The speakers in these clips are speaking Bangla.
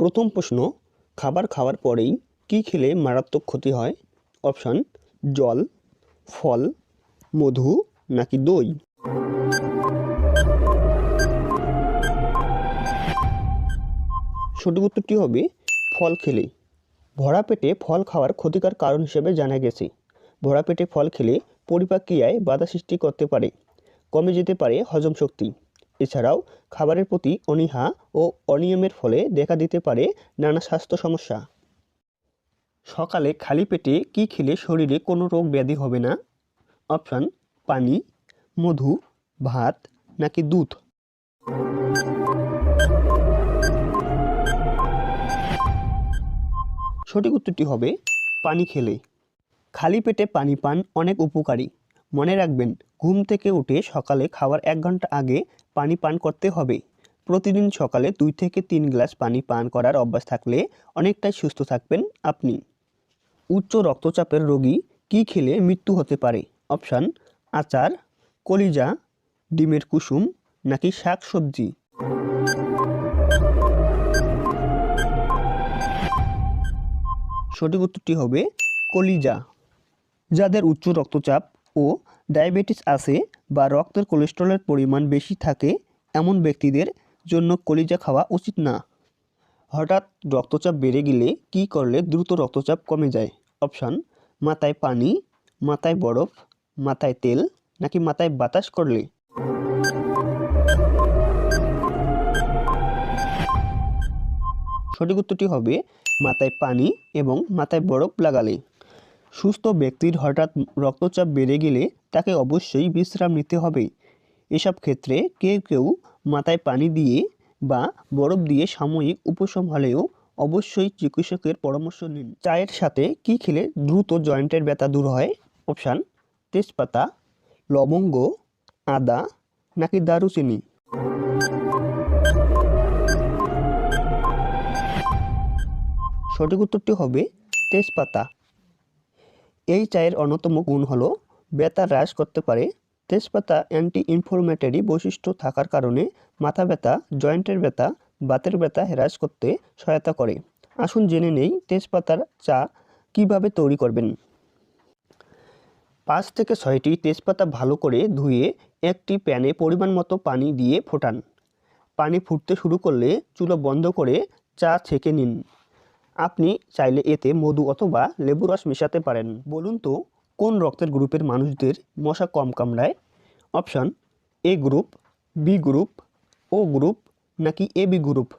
প্রথম প্রশ্ন, খাবার খাওয়ার পরেই কী খেলে মারাত্মক ক্ষতি হয়? অপশান, জল, ফল, মধু নাকি দই? সঠিক উত্তরটি হবে, ফল খেলে। ভরা পেটে ফল খাওয়ার ক্ষতিকর কারণ হিসেবে জানা গেছে। ভরা পেটে ফল খেলে পরিপাক্রিয়ায় বাধা সৃষ্টি করতে পারে, কমে যেতে পারে হজম শক্তি। এছাড়াও খাবারের প্রতি অনীহা ও অনিয়মের ফলে দেখা দিতে পারে নানা স্বাস্থ্য সমস্যা। সকালে খালি পেটে কী খেলে শরীরে কোনো রোগ ব্যাধি হবে না? অপশান, পানি, মধু, ভাত নাকি দুধ? সঠিক উত্তরটি হবে পানি খেলে। খালি পেটে পানি পান অনেক উপকারী। মনে রাখবেন, ঘুম থেকে উঠে সকালে খাওয়ার এক ঘণ্টা আগে পানি পান করতে হবে। প্রতিদিন সকালে দুই থেকে তিন গ্লাস পানি পান করার অভ্যাস থাকলে অনেকটাই সুস্থ থাকবেন আপনি। উচ্চ রক্তচাপের রোগী কী খেলে মৃত্যু হতে পারে? অপশান, আচার, কলিজা, ডিমের কুসুম নাকি শাক সবজি সঠিক উত্তরটি হবে কলিজা। যাদের উচ্চ রক্তচাপ ও ডায়াবেটিস আছে বা রক্তের কোলেস্টেরলের পরিমাণ বেশি থাকে এমন ব্যক্তিদের জন্য কলিজা খাওয়া উচিত না। হঠাৎ রক্তচাপ বেড়ে গেলে কী করলে দ্রুত রক্তচাপ কমে যায়? অপশান, মাথায় পানি, মাথায় বরফ, মাথায় তেল নাকি মাথায় বাতাস করলে? সঠিক উত্তরটি হবে মাথায় পানি এবং মাথায় বরফ লাগালে। সুস্থ ব্যক্তির হঠাৎ রক্তচাপ বেড়ে গেলে তাকে অবশ্যই বিশ্রাম নিতে হবে। এসব ক্ষেত্রে কেউ কেউ মাথায় পানি দিয়ে বা বরফ দিয়ে সাময়িক উপশম হলেও অবশ্যই চিকিৎসকের পরামর্শ নিন। চায়ের সাথে কি খেলে দ্রুত জয়েন্টের ব্যথা দূর হয়? অপশান, তেজপাতা, লবঙ্গ, আদা নাকি দারুচিনি? সঠিক উত্তরটি হবে তেজপাতা। এই চায়ের অন্যতম গুণ হলো ব্যথা হ্রাস করতে পারে, তেজপাতা অ্যান্টি ইনফ্লোমেটরি বৈশিষ্ট্য থাকার কারণে মাথা ব্যথা জয়েন্টের ব্যথা, বাতের ব্যথা হ্রাস করতে সহায়তা করে। আসুন জেনে নেই তেজপাতার চা কীভাবে তৈরি করবেন। পাঁচ থেকে ছয়টি তেজপাতা ভালো করে ধুয়ে একটি প্যানে পরিমাণ মতো পানি দিয়ে ফোটান। পানি ফুটতে শুরু করলে চুলো বন্ধ করে চা ছেঁকে নিন। আপনি চাইলে এতে মধু অথবা লেবু রস মেশাতে পারেন। বলুন তো, কোন রক্তের গ্রুপের মানুষদের মশা কম কামড়ায়? Option, A group, B group, O group, নাকি এ, বি গ্রুপ?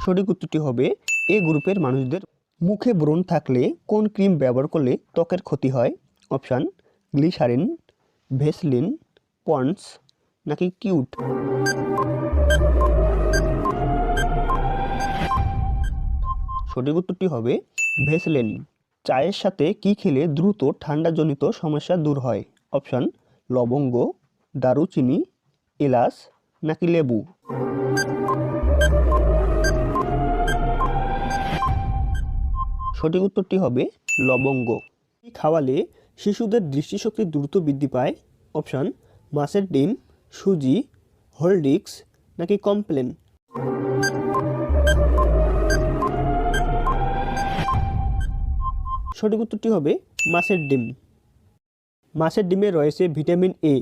সঠিক উত্তরটি হবে, এ গ্রুপের মানুষদের মুখে ব্রণ থাকলে কোন ক্রিম ব্যবহার করলে ত্বকের ক্ষতি হয়? অপশান, গ্লিসারিন, ভেসলিন পন্ডস নাকি কিউট? সঠিক উত্তরটি হবে ভেসলেন। চায়ের সাথে কি খেলে দ্রুত ঠান্ডাজনিত সমস্যা দূর হয়? অপশান, লবঙ্গ, দারুচিনি, এলাচ নাকি লেবু? সঠিক উত্তরটি হবে লবঙ্গ। খাওয়ালে শিশুদের দৃষ্টিশক্তি দ্রুত বৃদ্ধি পায়। অপশান, মাছের ডিম সুজি হলডিক্স নাকি কমপ্লেন? সঠিক উত্তরটি হবে মাছের ডিম। মাছের ডিমে রয়েছে ভিটামিন এ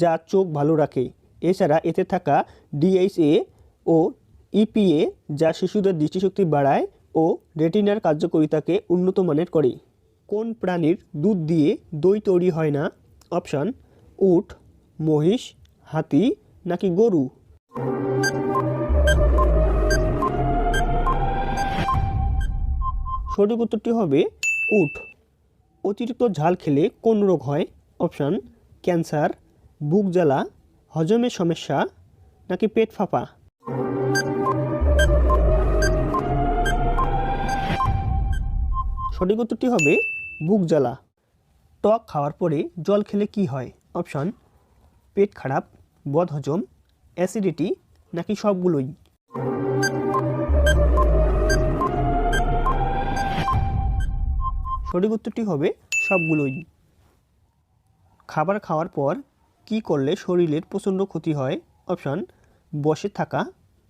যা চোখ ভালো রাখে। এছাড়া এতে থাকা ডিএইচএ ও ইপিএ যা শিশুদের দৃষ্টিশক্তি বাড়ায় ও রেটিনার কার্যকারিতাকে উন্নত মানের করে। কোন প্রাণীর দুধ দিয়ে দই তৈরি হয় না? অপশান, উট, মহিষ হাতি নাকি গরু? সঠিক উত্তরটি হবে উট। অতিরিক্ত ঝাল খেলে কোন রোগ হয়? অপশান, ক্যান্সার, বুক জ্বালা, হজমের সমস্যা নাকি পেট ফাঁপা? সঠিক উত্তরটি হবে বুক জ্বালা। টক খাওয়ার পরে জল খেলে কি হয়? অপশান, পেট খারাপ বদহজম, অ্যাসিডিটি নাকি সবগুলোই? সঠিক উত্তরটি হবে সবগুলোই। খাবার খাওয়ার পর কি করলে শরীরের প্রচণ্ড ক্ষতি হয়? অপশান, বসে থাকা,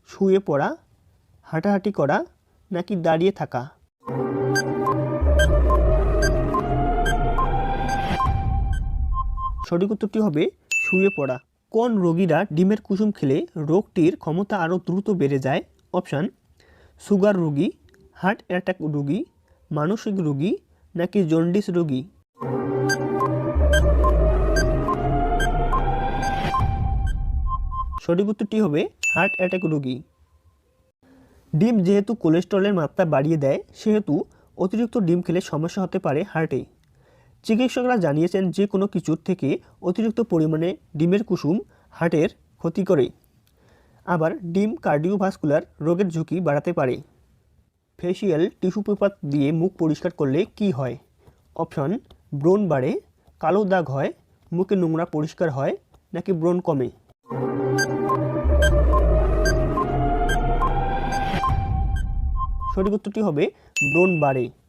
শুয়ে পড়া, হাঁটাহাঁটি করা নাকি দাঁড়িয়ে থাকা? সঠিক উত্তরটি হবে শুয়ে পড়া। কোন রোগীরা ডিমের কুসুম খেলে রোগটির ক্ষমতা আরও দ্রুত বেড়ে যায়? অপশান, সুগার রোগী, হার্ট অ্যাটাক রোগী, মানসিক রোগী নাকি জন্ডিস রোগী? সঠিক উত্তরটি হবে হার্ট অ্যাটাক রোগী। ডিম যেহেতু কোলেস্ট্রলের মাত্রা বাড়িয়ে দেয়, সেহেতু অতিরিক্ত ডিম খেলে সমস্যা হতে পারে হার্টে। চিকিৎসকরা জানিয়েছেন যে কোনো কিছুর থেকে অতিরিক্ত পরিমাণে ডিমের কুসুম হার্টের ক্ষতি করে। আবার ডিম কার্ডিওভাস্কুলার রোগের ঝুঁকি বাড়াতে পারে। ফেসিয়াল টিস্যু পেপার দিয়ে মুখ পরিষ্কার করলে কি হয়? অপশন, ব্রণ বাড়ে, কালো দাগ হয় মুখে নোংরা পরিষ্কার হয় নাকি ব্রণ কমে? সঠিক উত্তরটি হবে, ব্রণ বাড়ে।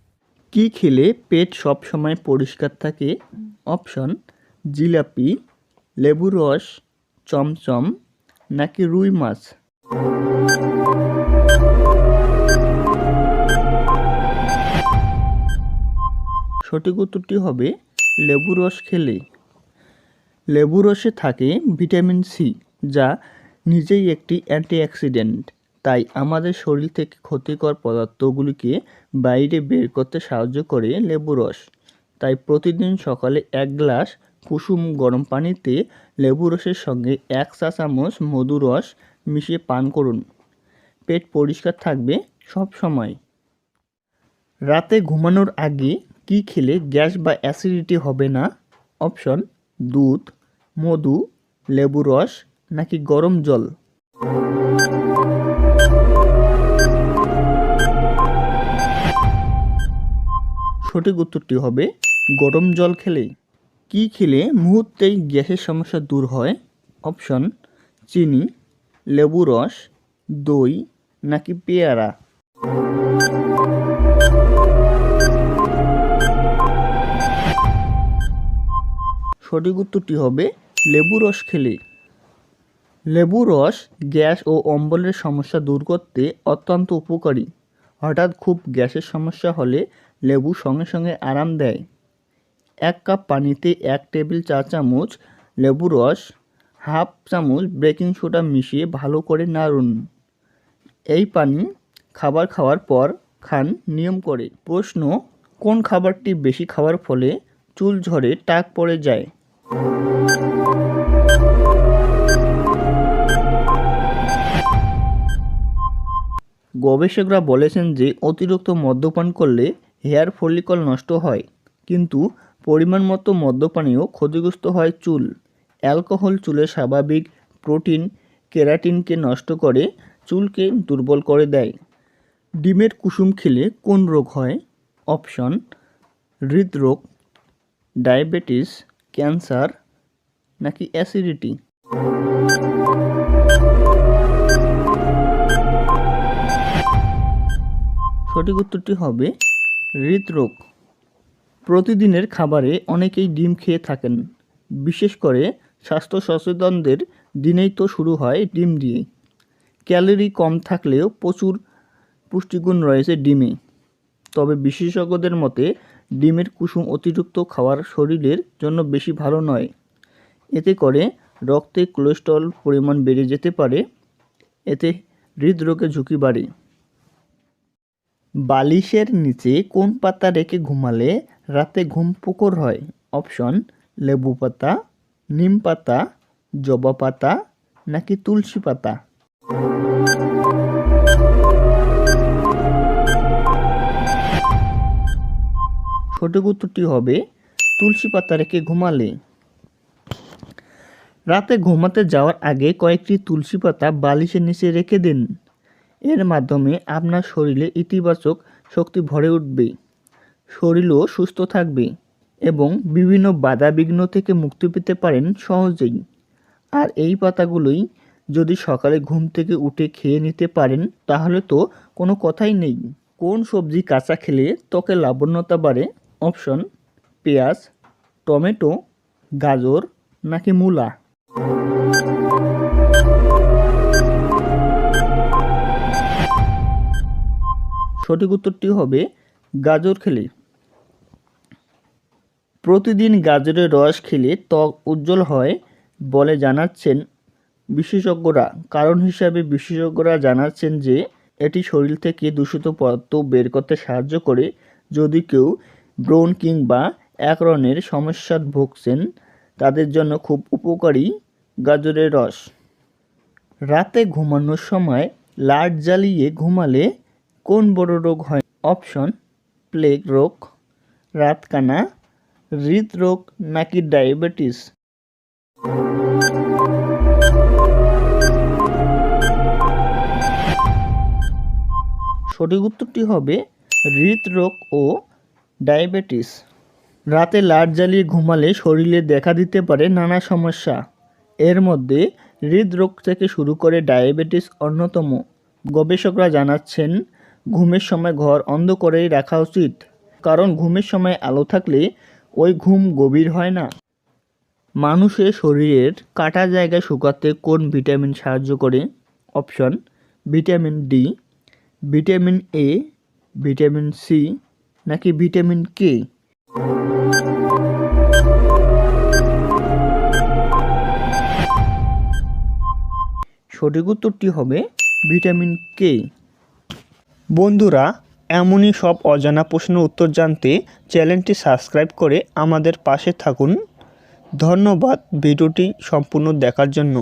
কি খেলে পেট সবসময় পরিষ্কার থাকে? অপশন, জিলাপি, লেবু রস, চমচম নাকি রুই মাছ? সঠিক উত্তরটি হবে লেবু রস খেলে। লেবু রসে থাকে ভিটামিন সি, যা নিজেই একটি অ্যান্টিঅক্সিডেন্ট। তাই আমাদের শরীর থেকে ক্ষতিকর পদার্থগুলিকে বাইরে বের করতে সাহায্য করে লেবু রস। তাই প্রতিদিন সকালে এক গ্লাস কুসুম গরম পানিতে লেবু রসের সঙ্গে এক চা চামচ মধু রস মিশিয়ে পান করুন। পেট পরিষ্কার থাকবে সব সময়। রাতে ঘুমানোর আগে কি খেলে গ্যাস বা অ্যাসিডিটি হবে না? অপশন, দুধ, মধু লেবু রস নাকি গরম জল? সঠিক উত্তরটি হবে গরম জল খেলে কি খেলে মুহূর্তেই গ্যাসের সমস্যা দূর হয়? অপশন, চিনি, লেবু রস, দই নাকি পেয়ারা? সঠিক উত্তরটি হবে লেবু রস খেলে। লেবু রস গ্যাস ও অম্বলের সমস্যা দূর করতে অত্যন্ত উপকারী। হঠাৎ খুব গ্যাসের সমস্যা হলে লেবু সঙ্গে সঙ্গে আরাম দেয়। এক কাপ পানিতে এক টেবিল চা চামচ লেবু রস, হাফ চামচ বেকিং সোডা মিশিয়ে ভালো করে নাড়ুন। এই পানি খাবার খাওয়ার পর খান নিয়ম করে। প্রশ্ন, কোন খাবারটি বেশি খাওয়ার ফলে চুল ঝরে টাক পড়ে যায়? গবেষকরা বলেছেন যে অতিরিক্ত মদ্যপান করলে হেয়ার ফলিকল নষ্ট হয়। কিন্তু পরিমাণ মতো মদ্যপানেও ক্ষতিগ্রস্ত হয় চুল। অ্যালকোহল চুলের স্বাভাবিক প্রোটিন কেরাটিনকে নষ্ট করে, চুলকে দুর্বল করে দেয়। ডিমের কুসুম খেলে কোন রোগ হয়? অপশন, হৃদরোগ, ডায়াবেটিস, ক্যান্সার নাকি অ্যাসিডিটি? সঠিক উত্তরটি হবে হৃদরোগ। প্রতিদিনের খাবারে অনেকেই ডিম খেয়ে থাকেন। বিশেষ করে স্বাস্থ্য সচেতনদের দিনেই তো শুরু হয় ডিম দিয়ে। ক্যালোরি কম থাকলেও প্রচুর পুষ্টিগুণ রয়েছে ডিমে। তবে বিশেষজ্ঞদের মতে, ডিমের কুসুম অতিরিক্ত খাওয়ার শরীরের জন্য বেশি ভালো নয়। এতে করে রক্তে কোলেস্ট্রল পরিমাণ বেড়ে যেতে পারে। এতে হৃদরোগের ঝুঁকি বাড়ে। বালিশের নিচে কোন পাতা রেখে ঘুমালে রাতে ঘুম পুকুর হয়? অপশন, লেবু পাতা, নিম পাতা, জবা পাতা নাকি তুলসী পাতা? সঠিক উত্তরটি হবে, তুলসী পাতা রেখে ঘুমালে। রাতে ঘুমাতে যাওয়ার আগে কয়েকটি তুলসী পাতা বালিশের নিচে রেখে দিন। এর মাধ্যমে আপনার শরীরে ইতিবাচক শক্তি ভরে উঠবে, শরীরও সুস্থ থাকবে এবং বিভিন্ন বাধা বিঘ্ন থেকে মুক্তি পেতে পারেন সহজেই। আর এই পাতাগুলোই যদি সকালে ঘুম থেকে উঠে খেয়ে নিতে পারেন, তাহলে তো কোনো কথাই নেই। কোন সবজি কাঁচা খেলে ত্বকে লাবণ্যতা বাড়ে? অপশন, পেঁয়াজ, টমেটো, গাজর নাকি মূলা? সঠিক উত্তরটি হবে গাজর খেলে। প্রতিদিন গাজরের রস খেলে ত্বক উজ্জ্বল হয় বলে জানাচ্ছেন বিশেষজ্ঞরা। কারণ হিসাবে বিশেষজ্ঞরা জানাচ্ছেন যে, এটি শরীর থেকে দূষিত পদার্থ বের করতে সাহায্য করে। যদি কেউ ব্রণ কিংবা এক ধরনের সমস্যায় ভুগছেন, তাদের জন্য খুব উপকারী গাজরের রস। রাতে ঘুমানোর সময় লাট জ্বালিয়ে ঘুমালে কোন বড় রোগ হয়? অপশন, প্লেগ রোগ, রাতকানা, হৃদরোগ নাকি ডায়াবেটিস? সঠিক উত্তরটি হবে হৃদরোগ ও ডায়াবেটিস। রাতে লাট জ্বালিয়ে ঘুমালে শরীরে দেখা দিতে পারে নানা সমস্যা। এর মধ্যে হৃদরোগ থেকে শুরু করে ডায়াবেটিস অন্যতম। গবেষকরা জানাচ্ছেন ঘুমের সময় ঘর অন্ধ করেই রাখা উচিত। কারণ ঘুমের সময় আলো থাকলে ওই ঘুম গভীর হয় না। মানুষের শরীরের কাটা জায়গায় শুকাতে কোন ভিটামিন সাহায্য করে? Option, vitamin D, vitamin A, vitamin C, নাকি ভিটামিন কে? সঠিক উত্তরটি হবে ভিটামিন কে। বন্ধুরা, এমনই সব অজানা প্রশ্নের উত্তর জানতে চ্যানেলটি সাবস্ক্রাইব করে আমাদের পাশে থাকুন। ধন্যবাদ ভিডিওটি সম্পূর্ণ দেখার জন্য।